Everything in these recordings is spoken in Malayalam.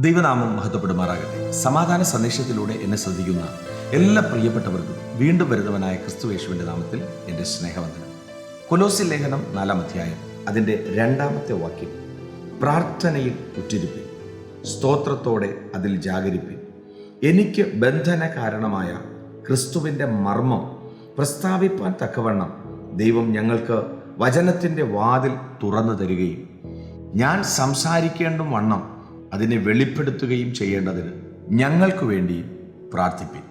ദൈവനാമം മഹത്വപ്പെടുമാറാകട്ടെ. സമാധാന സന്ദേശത്തിലൂടെ എന്നെ ശ്രദ്ധിക്കുന്ന എല്ലാ പ്രിയപ്പെട്ടവർക്കും വീണ്ടും വരുന്നവനായ ക്രിസ്തുവേശുവിന്റെ നാമത്തിൽ എന്റെ സ്നേഹവന്ദനം. കൊലോസി ലേഖനം നാലാം അധ്യായം അതിന്റെ രണ്ടാമത്തെ വാക്യം. പ്രാർത്ഥനയിൽ ഉറ്റിരിപ്പിൻ സ്തോത്രത്തോടെ അതിൽ ജാഗരിപ്പിൻ. എനിക്ക് ബന്ധന കാരണമായ ക്രിസ്തുവിന്റെ മർമ്മം പ്രസ്താവിപ്പാൻ തക്കവണ്ണം ദൈവം ഞങ്ങൾക്ക് വചനത്തിന്റെ വാതിൽ തുറന്നു തരികയും ഞാൻ സംസാരിക്കേണ്ടും വണ്ണം അതിനെ വെളിപ്പെടുത്തുകയും ചെയ്യേണ്ടതിന് ഞങ്ങൾക്ക് വേണ്ടി പ്രാർത്ഥിപ്പിൻ.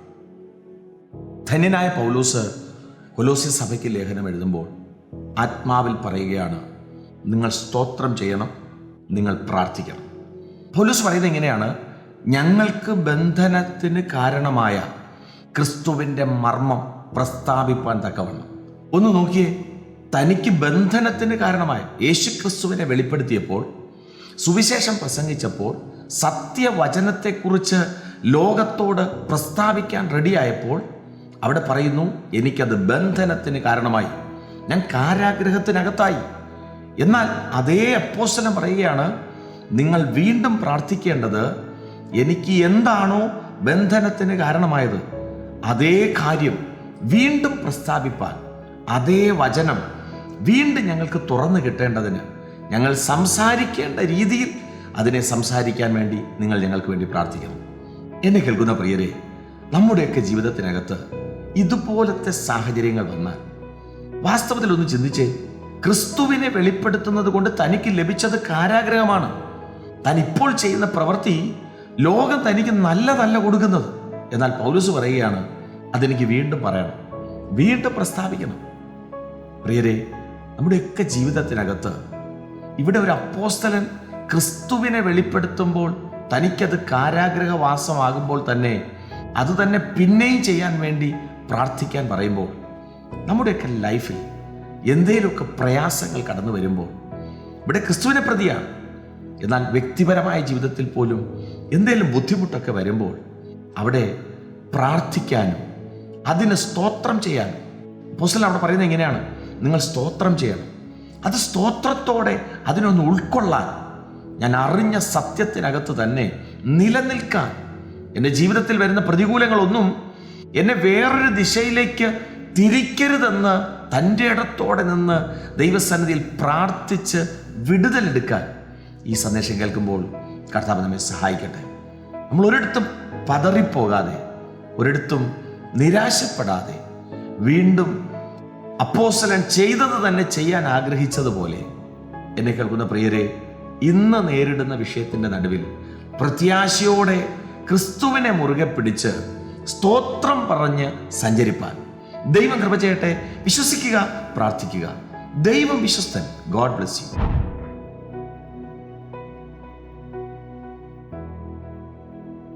ധന്യനായ പൗലൂസ് കൊലോസ്യ സഭയ്ക്ക് ലേഖനം എഴുതുമ്പോൾ ആത്മാവിൽ പറയുകയാണ് നിങ്ങൾ സ്തോത്രം ചെയ്യണം നിങ്ങൾ പ്രാർത്ഥിക്കണം. പൗലൂസ് പറയുന്നത് എങ്ങനെയാണ്? ഞങ്ങൾക്ക് ബന്ധനത്തിന് കാരണമായ ക്രിസ്തുവിന്റെ മർമ്മം പ്രസ്താവിപ്പാൻ തക്കവണ്ണം. ഒന്ന് നോക്കിയേ തനിക്ക് ബന്ധനത്തിന് കാരണമായ യേശു ക്രിസ്തുവിനെ വെളിപ്പെടുത്തിയപ്പോൾ സുവിശേഷം പ്രസംഗിച്ചപ്പോൾ സത്യവചനത്തെക്കുറിച്ച് ലോകത്തോട് പ്രസ്താവിക്കാൻ റെഡിയായപ്പോൾ അവിടെ പറയുന്നു എനിക്കത് ബന്ധനത്തിന് കാരണമായി. ഞാൻ കാരാഗ്രഹത്തിനകത്തായി. എന്നാൽ അതേ അപ്പോസ്തലൻ പറയുകയാണ് നിങ്ങൾ വീണ്ടും പ്രാർത്ഥിക്കേണ്ടത് എനിക്ക് എന്താണോ ബന്ധനത്തിന് കാരണമായത്. അതേ കാര്യം വീണ്ടും പ്രസ്താവിപ്പാൻ അതേ വചനം വീണ്ടും ഞങ്ങൾക്ക് തുറന്നു കിട്ടേണ്ടതിന്. ഞങ്ങൾ സംസാരിക്കേണ്ട രീതിയിൽ അതിനെ സംസാരിക്കാൻ വേണ്ടി നിങ്ങൾ ഞങ്ങൾക്ക് വേണ്ടി പ്രാർത്ഥിക്കണം എന്നെ കേൾക്കുന്ന പ്രിയരെ നമ്മുടെയൊക്കെ ജീവിതത്തിനകത്ത് ഇതുപോലത്തെ സാഹചര്യങ്ങൾ വന്നാൽ വാസ്തവത്തിൽ ഒന്ന് ചിന്തിച്ചേ ക്രിസ്തുവിനെ വെളിപ്പെടുത്തുന്നത് കൊണ്ട് തനിക്ക് ലഭിച്ചത് കാരാഗ്രഹമാണ്. താൻ ഇപ്പോൾ ചെയ്യുന്ന പ്രവൃത്തി ലോകം തനിക്ക് നല്ലതല്ല കൊടുക്കുന്നത്. എന്നാൽ പൗലൂസ് പറയുകയാണ് അതെനിക്ക് വീണ്ടും പറയണം വീണ്ടും പ്രസ്താവിക്കണം. പ്രിയരെ നമ്മുടെയൊക്കെ ജീവിതത്തിനകത്ത് ഇവിടെ ഒരു അപ്പോസ്തലൻ ക്രിസ്തുവിനെ വെളിപ്പെടുത്തുമ്പോൾ തനിക്കത് കാരാഗ്രഹവാസമാകുമ്പോൾ തന്നെ അത് തന്നെ പിന്നെയും ചെയ്യാൻ വേണ്ടി പ്രാർത്ഥിക്കാൻ പറയുമ്പോൾ നമ്മുടെയൊക്കെ ലൈഫിൽ എന്തേലുമൊക്കെ പ്രയാസങ്ങൾ കടന്നു വരുമ്പോൾ ഇവിടെ ക്രിസ്തുവിനെ പ്രതിയാണ്. എന്നാൽ വ്യക്തിപരമായ ജീവിതത്തിൽ പോലും എന്തേലും ബുദ്ധിമുട്ടൊക്കെ വരുമ്പോൾ അവിടെ പ്രാർത്ഥിക്കാനും അതിന് സ്തോത്രം ചെയ്യാനും. അപ്പോസ്തലൻ അവിടെ പറയുന്നത് എങ്ങനെയാണ്? നിങ്ങൾ സ്തോത്രം ചെയ്യണം. അത് സ്തോത്രത്തോടെ അതിനൊന്ന് ഉൾക്കൊള്ളാൻ. ഞാൻ അറിഞ്ഞ സത്യത്തിനകത്ത് തന്നെ നിലനിൽക്കാൻ. എന്റെ ജീവിതത്തിൽ വരുന്ന പ്രതികൂലങ്ങളൊന്നും എന്നെ വേറൊരു ദിശയിലേക്ക് തിരിക്കരുതെന്ന് തന്റെ ഇടത്തോടെ നിന്ന് ദൈവസന്നിധിയിൽ പ്രാർത്ഥിച്ച് വിടുതലെടുക്കാൻ ഈ സന്ദേശം കേൾക്കുമ്പോൾ കർത്താവ് നമ്മെ സഹായിക്കട്ടെ. നമ്മൾ ഒരിടത്തും പതറിപ്പോകാതെ ഒരിടത്തും നിരാശപ്പെടാതെ വീണ്ടും അപ്പോസ്തലൻ ചെയ്തത് തന്നെ ചെയ്യാൻ ആഗ്രഹിച്ചതുപോലെ. എന്നെ കേൾക്കുന്ന പ്രിയരെ ഇന്ന് നേരിടുന്ന വിഷയത്തിന്റെ നടുവിൽ പ്രത്യാശയോടെ ക്രിസ്തുവിനെ മുറുകെ പിടിച്ച് സ്തോത്രം പറഞ്ഞ് സഞ്ചരിപ്പാൻ. ദൈവം കൃപ ചെയ്യട്ടെ. വിശ്വസിക്കുക പ്രാർത്ഥിക്കുക. ദൈവം വിശ്വസ്തൻ. God bless you.